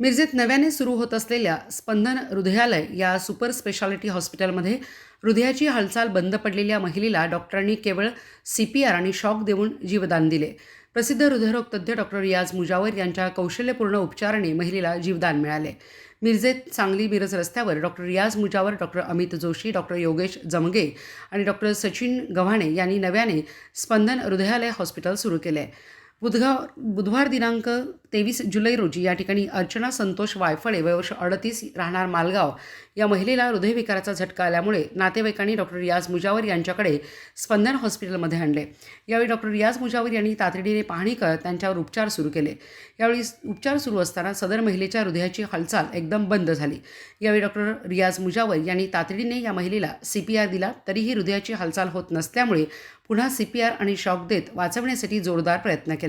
मिरजेत नव्याने सुरू होत असलेल्या स्पंदन हृदयालय या सुपर स्पेशालिटी हॉस्पिटलमध्ये हृदयाची हालचाल बंद पडलेल्या महिलेला डॉक्टरांनी केवळ सी पी आर आणि शॉक देऊन जीवदान दिले. प्रसिद्ध हृदयरोगतज्ञ डॉक्टर रियाज मुजावर यांच्या कौशल्यपूर्ण उपचाराने महिलेला जीवदान मिळाले. मिरजेत सांगली मिरज रस्त्यावर doctor Riyaz Mujawar doctor Amit Joshi doctor Yogesh Jamge आणि डॉक्टर सचिन गव्हाणे यांनी नव्याने स्पंदन हृदयालय हॉस्पिटल सुरू केले. बुधगा बुधवार दिनांक तेवीस जुलै रोजी या ठिकाणी अर्चना संतोष वायफळे वयवर्ष अडतीस राहणार मालगाव या महिलेला हृदयविकाराचा झटका आल्यामुळे नातेवाईकांनी डॉक्टर रियाज मुजावर यांच्याकडे स्पंदन हॉस्पिटलमध्ये आणले. यावेळी डॉक्टर रियाज मुजावर यांनी तातडीने पाहणी करत त्यांच्यावर उपचार सुरू केले. यावेळी उपचार सुरू असताना सदर महिलेच्या हृदयाची हालचाल एकदम बंद झाली. यावेळी डॉक्टर रियाज मुजावर यांनी तातडीने या महिलेला सी पी आर दिला तरीही हृदयाची हालचाल होत नसल्यामुळे पुन्हा सी पी आर आणि शॉक देत वाचवण्यासाठी जोरदार प्रयत्न केला.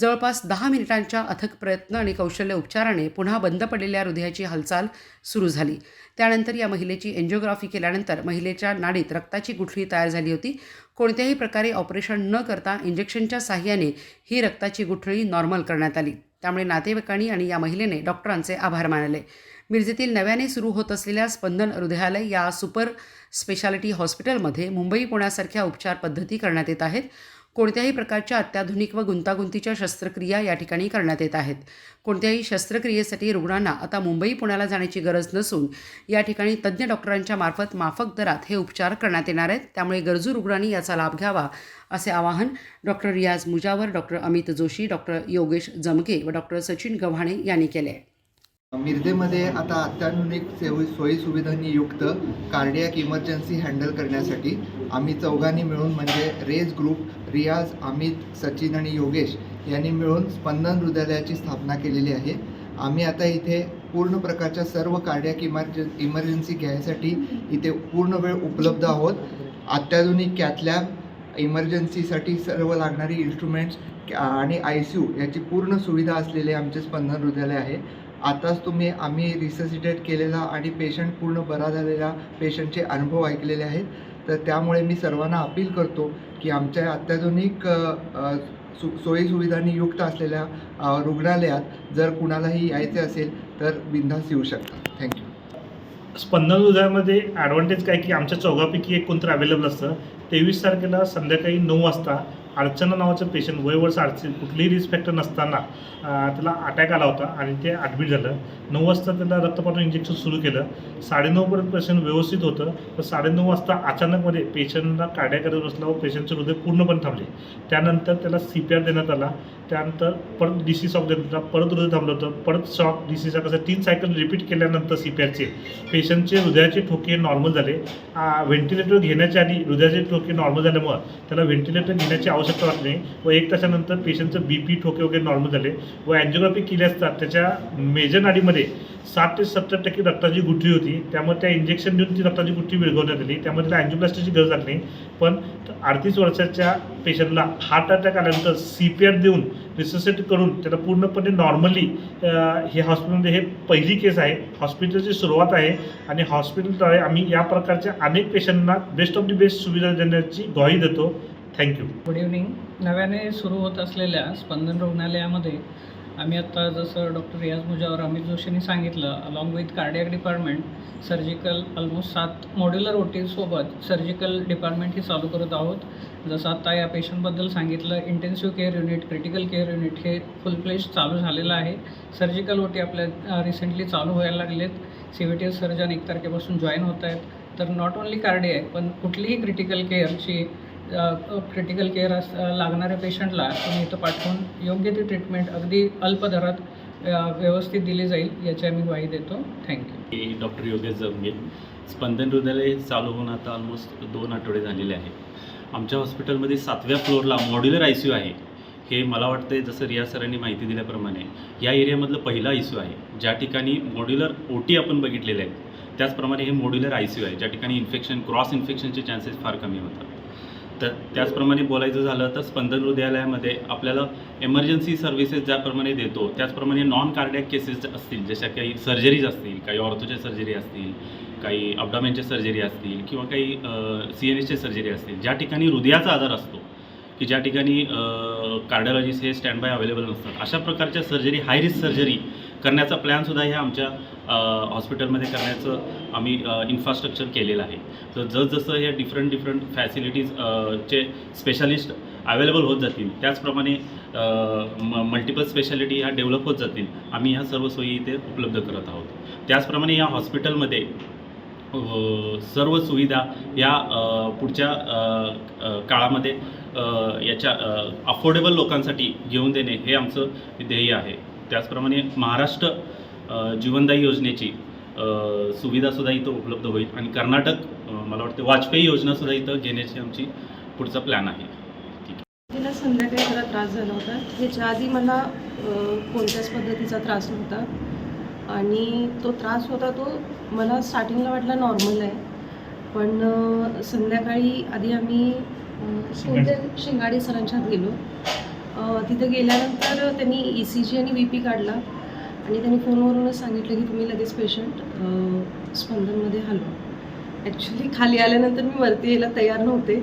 जवळपास दहा मिनिटांच्या अथक प्रयत्न आणि कौशल्य उपचाराने पुन्हा बंद पडलेल्या हृदयाची हालचाल सुरू झाली. त्यानंतर या महिलेची एन्जिओग्राफी केल्यानंतर महिलेच्या नाडीत रक्ताची गुठळी तयार झाली होती. कोणत्याही प्रकारे ऑपरेशन न करता इंजेक्शनच्या साह्याने ही रक्ताची गुठळी नॉर्मल करण्यात आली. त्यामुळे नातेवाईकांनी आणि या महिलेने डॉक्टरांचे आभार मानले. मिरजेतील नव्याने सुरू होत असलेल्या स्पंदन हृदयालय या सुपर स्पेशालिटी हॉस्पिटलमध्ये मुंबई पुण्यासारख्या उपचार पद्धती करण्यात येत आहेत. कोणत्याही प्रकारच्या अत्याधुनिक व गुंतागुंतीच्या शस्त्रक्रिया या ठिकाणी करण्यात येत आहेत. कोणत्याही शस्त्रक्रियेसाठी रुग्णांना आता मुंबई पुण्याला जाण्याची गरज नसून या ठिकाणी तज्ज्ञ डॉक्टरांच्या मार्फत माफक दरात हे उपचार करण्यात येणार आहेत. त्यामुळे गरजू रुग्णांनी याचा लाभ घ्यावा असे आवाहन doctor Riyaz Mujawar doctor Amit Joshi doctor Yogesh Jamge व डॉक्टर सचिन गव्हाणे यांनी केले आहे. मिरजेमध्ये आता अत्याधुनिक सेव सोयी सुविधांनी युक्त कार्डियाक इमर्जन्सी हँडल करण्यासाठी आम्ही चौघांनी मिळून म्हणजे रेज ग्रुप रियाज अमित सचिन आणि योगेश यांनी मिळून स्पंदन हृदयालयाची स्थापना केलेली आहे. आम्ही आता इथे पूर्ण प्रकारच्या सर्व कार्डियाक इमर्ज इमर्जन्सी घ्यायसाठी इथे पूर्ण वेळ उपलब्ध आहोत. अत्याधुनिक कॅथलॅब इमर्जन्सीसाठी सर्व लागणारी इन्स्ट्रुमेंट्स आणि आय सी यू याची पूर्ण सुविधा असलेले आमचे स्पंदन हृदयालय आहे. आताच तुम्ही आम्ही रिससिटेट केलेला आणि पेशंट पूर्ण बरा झालेला पेशंटचे अनुभव ऐकलेले आहेत. तर त्यामुळे मी सर्वांना अपील करतो की आमच्या अत्याधुनिक सु सोयीसुविधांनी युक्त असलेल्या रुग्णालयात जर कुणालाही यायचे असेल तर बिनधास्त येऊ शकता. थँक्यू स्पंदन हृदयामध्ये ॲडव्हान्टेज काय की आमच्या चौघापैकी एक कोणतरी अवेलेबल असतं. तेवीस तारखेला संध्याकाळी नऊ वाजता अर्चना नावाचं पेशंट वय वर्ष अडचण कुठलीही रिस्क फॅक्टर नसताना त्याला अटॅक आला होता आणि ते ॲडमिट झालं. नऊ वाजता त्याला रक्तपाठन इंजेक्शन सुरू केलं. साडेनऊपर्यंत पेशंट व्यवस्थित होतं. तर साडेनऊ वाजता अचानकमध्ये पेशंटला काड्या करत बसल्यावर पेशंटचं हृदय पूर्णपणे थांबले. त्यानंतर त्याला सी पी आर देण्यात आला. त्यानंतर परत डी सी शॉक देत परत हृदय थांबलं होतं परत शॉक डी सी कसं तीन सायकल रिपीट केल्यानंतर सी पी आरचे पेशंटचे हृदयाचे ठोके नॉर्मल झाले. व्हेंटिलेटर घेण्याच्या आधी हृदयाचे ठोके नॉर्मल झाल्यामुळं त्याला व्हेंटिलेटर घेण्याची आवश्यकता वाटली नाही व एक तासानंतर पेशंटचं बी पी ठोके वगैरे नॉर्मल झाले व अँजिओग्राफी केली असता त्याच्या मेजर नाडीमध्ये साठ ते सत्तर टक्के रक्ताची गुठळी होती. त्यामुळे त्या इंजेक्शन देऊन ती रक्ताची गुठळी विरघवण्यात आली. त्यामुळे त्याला अँजिओप्लास्टीची गरज लागली. नाही. पण अडतीस वर्षाच्या पेशंटला हार्ट अटॅक आल्यानंतर सी पी आर देऊन रिससेट करून त्याला पूर्णपणे नॉर्मली हे हॉस्पिटलमध्ये हे पहिली केस आहे. हॉस्पिटलची सुरुवात आहे. आणि हॉस्पिटलद्वारे आम्ही या प्रकारच्या अनेक पेशंटना बेस्ट ऑफ दी बेस्ट सुविधा देण्याची ग्वाही देतो. थँक्यू गुड इव्हनिंग नव्याने सुरू होत असलेल्या स्पंदन रुग्णालयामध्ये आम्ही आत्ता जसं डॉक्टर रियाज मुजावर अमित जोशींनी सांगितलं along with cardiac department surgical almost सात मॉड्युलर ओटीसोबत सर्जिकल डिपार्टमेंट ही चालू करत आहोत. जसं आत्ता या पेशंटबद्दल सांगितलं intensive care unit critical care unit हे फुल फ्लेश चालू झालेलं आहे. सर्जिकल ओटी आपल्या रिसेंटली चालू व्हायला लागलेत. C V T S surgeon एक तारखेपासून जॉईन होत आहेत. तर नॉट ओन्ली कार्डियक पण कुठलीही क्रिटिकल केअरची क्रिटिकल केअर अस लागणाऱ्या पेशंटला तुम्ही इथं पाठवून योग्य ती ट्रीटमेंट अगदी अल्प दरात व्यवस्थित दिली जाईल याची आम्ही ग्वाही देतो. थँक्यू डॉक्टर योगेश जमगे. स्पंदन हृदयालय चालू होऊन आता ऑलमोस्ट दोन आठवडे झालेले आहे आमच्या हॉस्पिटलमध्ये सातव्या फ्लोअरला मॉड्युलर आय सी यू आहे. हे मला वाटतं जसं रिया सरांनी माहिती दिल्याप्रमाणे या एरियामधलं पहिला आय सी यू आहे. ज्या ठिकाणी मॉड्युलर ओ टी आपण बघितलेले आहेत त्याचप्रमाणे हे मॉड्युलर आय सी यू आहे. ज्या ठिकाणी इन्फेक्शन क्रॉस इन्फेक्शनचे चान्सेस फार कमी होतात. तर त्याचप्रमाणे बोलायचं झालं तर स्पंदन हृदयालयामध्ये आपल्याला एमर्जन्सी सर्व्हिसेस ज्याप्रमाणे देतो त्याचप्रमाणे नॉन कार्डियक केसेस असतील जशा काही सर्जरीज असतील काही ऑर्थोच्या सर्जरी असतील काही अपडामेनच्या सर्जरी असतील किंवा काही सी एन एसच्या सर्जरी असतील ज्या ठिकाणी हृदयाचा आजार असतो की ज्या ठिकाणी कार्डिओलॉजिस्ट हे स्टँड बाय अवेलेबल नसतात अशा प्रकारच्या सर्जरी हाय रिस्क सर्जरी करण्याचा प्लॅनसुद्धा ह्या आमच्या हॉस्पिटलमध्ये करण्याचं आम्ही इन्फ्रास्ट्रक्चर केलेलं आहे. तर जसजसं हे डिफरंट डिफरंट फॅसिलिटीज चे स्पेशालिस्ट अवेलेबल होत जातील त्याचप्रमाणे मल्टिपल स्पेशालिटी ह्या डेव्हलप होत जातील आम्ही ह्या सर्व सोयी इथे उपलब्ध करत आहोत. त्याचप्रमाणे या हॉस्पिटलमध्ये सर्व सुविधा या पुढच्या काळामध्ये याच्या अफोर्डेबल लोकांसाठी घेऊन देणे हे आमचं ध्येय आहे. त्याचप्रमाणे महाराष्ट्र जीवनदायी योजनेची सुविधासुद्धा इथं उपलब्ध होईल. आणि कर्नाटक मला वाटतं वाजपेयी योजनासुद्धा इथं घेण्याची आमची पुढचा प्लॅन आहे. तिला संध्याकाळी जरा त्रास झाला होता. ह्याच्या आधी मला कोणत्याच पद्धतीचा त्रास नव्हता. आणि तो त्रास होता तो मला स्टार्टिंगला वाटला नॉर्मल आहे. पण संध्याकाळी आधी आम्ही कोणत्या शिंगाडे सरांच्यात गेलो. तिथे गेल्यानंतर त्यांनी ई सी जी आणि बी पी काढला. आणि त्यांनी फोनवरूनच सांगितलं की तुम्ही लगेच पेशंट स्पंदनमध्ये हलवा. ॲक्च्युली खाली आल्यानंतर मी वरती यायला तयार नव्हते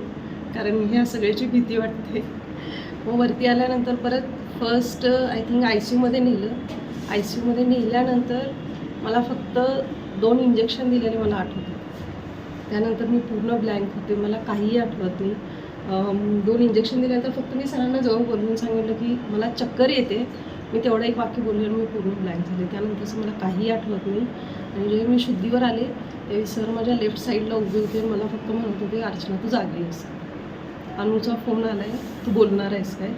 कारण ह्या सगळ्याची भीती वाटते. मग वरती आल्यानंतर परत first I think I C यूमध्ये नेलं. आय सी यूमध्ये नेल्यानंतर मला फक्त दोन इंजेक्शन दिलेले मला आठवतं. त्यानंतर मी पूर्ण ब्लँक होते मला काहीही आठवत नाही. दोन इंजेक्शन दिल्यानंतर फक्त मी सरांना जाऊन बोलून सांगितलं की मला चक्कर येते. मी तेवढं एक वाक्य बोलले आणि मी पूर्ण ब्लँक झाले. त्यानंतरचं मला काहीही आठवत नाही. आणि जेव्हा मी शुद्धीवर आले त्यावेळी सर माझ्या लेफ्ट साईडला उभे होते. आणि मला फक्त म्हणत होते अर्चना तू जागी आहेस. अनुचा फोन आला आहे तू बोलणार आहेस काय?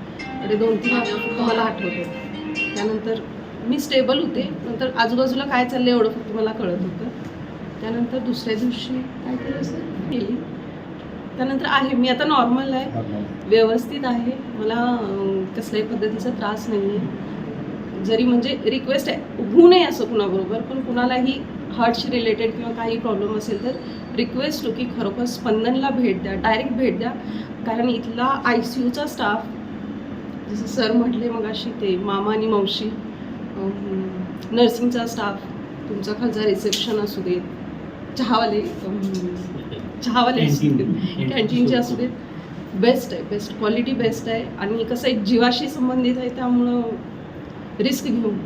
अरे दोन तीन वाजता फक्त मला आठवत होतं. त्यानंतर मी स्टेबल होते. नंतर आजूबाजूला काय चाललं एवढं फक्त मला कळत होतं. त्यानंतर दुसऱ्या दिवशी काय केलं सर केली त्यानंतर आहे मी आता नॉर्मल आहे. व्यवस्थित आहे. मला कसल्याही पद्धतीचा त्रास नाही आहे जरी म्हणजे रिक्वेस्ट आहे होऊ नये असं कुणाबरोबर पण कुणालाही हार्टशी रिलेटेड किंवा काही प्रॉब्लेम असेल तर रिक्वेस्ट हो की खरोखर स्पंदनला भेट द्या डायरेक्ट भेट द्या. कारण इथला आय सी यूचा स्टाफ जसं सर म्हटले मग अशी ते मामा आणि मावशी नर्सिंगचा स्टाफ तुमचा खालचा रिसेप्शन असू देत चहावाले चहावाले कॅन्टीनचे असू देत. बेस्ट आहे बेस्ट क्वालिटी बेस्ट आहे. आणि कसं एक जीवाशी संबंधित आहे त्यामुळं रिस्क घेऊन